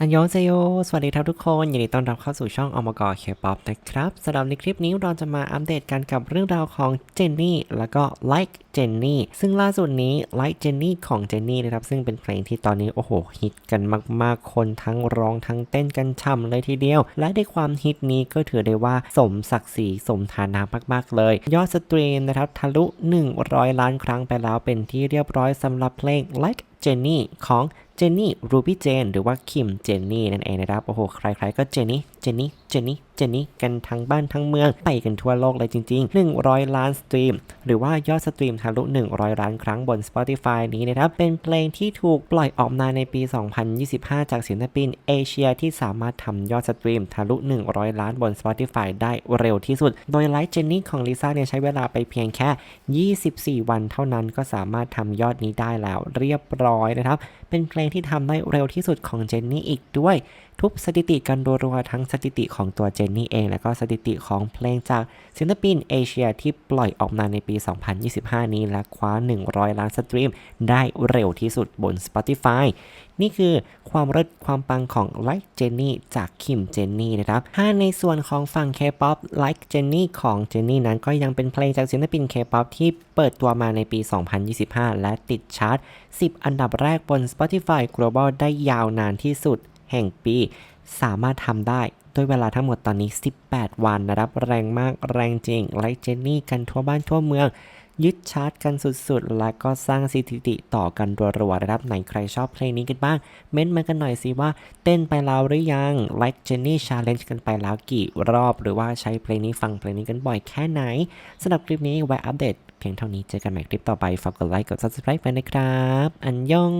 อันยองเซโย สวัสดีครับทุกคน ยินดีต้อนรับเข้าสู่ช่องอมกอเคป๊อปนะครับสำหรับในคลิปนี้เราจะมาอัปเดตกันกับเรื่องราวของเจนนี่แล้วก็ Like เจนนี่ซึ่งล่าสุดนี้ Like เจนนี่ของเจนนี่นะครับ ซึ่งเป็นเพลงที่ตอนนี้โอ้โหฮิตกันมาก ๆ คนทั้งร้องทั้งเต้นกันช่ำเลยทีเดียว และในความฮิตนี้ก็ถือได้ว่าสมศักดิ์ศรีสมฐานะมาก ๆ เลย ยอดสตรีมนะครับทะลุ 100 ล้านครั้งไปแล้วเป็นที่เรียบร้อยสำหรับเพลง Like เจนนี่ของ เจนนี่รูบี้เจนหรือว่าคิมเจนนี่นั่นเองนะครับโอ้โหใครๆก็เจนนี่เนนี่เจนนี่เจนนี่กันทั้งบ้านทั้งเมือง ไปกันทั่วโลกเลยจริง ๆ 100 ล้านสตรีม หรือว่ายอดสตรีมทะลุ 100 ล้านครั้งบน Spotify นี้นะครับ เป็นเพลงที่ถูกปล่อยออกมาในปี 2025 จากศิลปินเอเชียที่สามารถทำยอดสตรีมทะลุ 100 ล้านบน Spotify ได้เร็วที่สุด โดยไลฟ์เจนนี่ของลิซ่าเนี่ยใช้เวลาไปเพียงแค่ 24 วันเท่านั้นก็สามารถทำยอดนี้ได้แล้วเรียบร้อยนะครับ เป็นเพลงที่ทำได้เร็วที่สุดของเจนนี่อีกด้วย ทุบสถิติกันรัวๆทั้งสถิติของตัวเจนนี่เอง แล้วก็สถิติของเพลงจากศิลปินเอเชียที่ปล่อยออกมาในปี 2025 นี้และคว้า 100 ล้านสตรีม ได้เร็วที่สุดบน Spotify นี่คือความเลิศความปังของ Like Jenny จากคิมเจนนี่นะครับ ถ้าในส่วนของฝั่ง K-POP Like Jenny ของเจนนี่นั้นก็ยังเป็นเพลงจากศิลปิน K-POP ที่เปิดตัวมาในปี 2025 และติดชาร์ต 10 อันดับแรกบน Spotify Global ได้ยาวนานที่สุดแห่งปี สามารถทำได้ ด้วยเวลาทั้งหมดตอนนี้ 18 วันนะครับแรงมากแรงจริงไลเจนนี่กันทั่วบ้านทั่วเมือง ยึดชาร์ตกันสุดๆ และก็สร้างสถิติต่อกันรัวๆนะครับไหนใครชอบเพลงนี้กันบ้าง เม้นต์มากันหน่อยสิว่า เต้นไปแล้วหรือยัง Like Jenny Challenge กันไปแล้วกี่รอบ หรือว่าใช้เพลงนี้ฟังเพลงนี้กันบ่อยแค่ไหนสำหรับคลิปนี้ไว้อัปเดตเพียงเท่านี้เจอกันใหม่คลิปต่อไปฝากกดไลค์กด subscribe ไปนะครับ อันยอง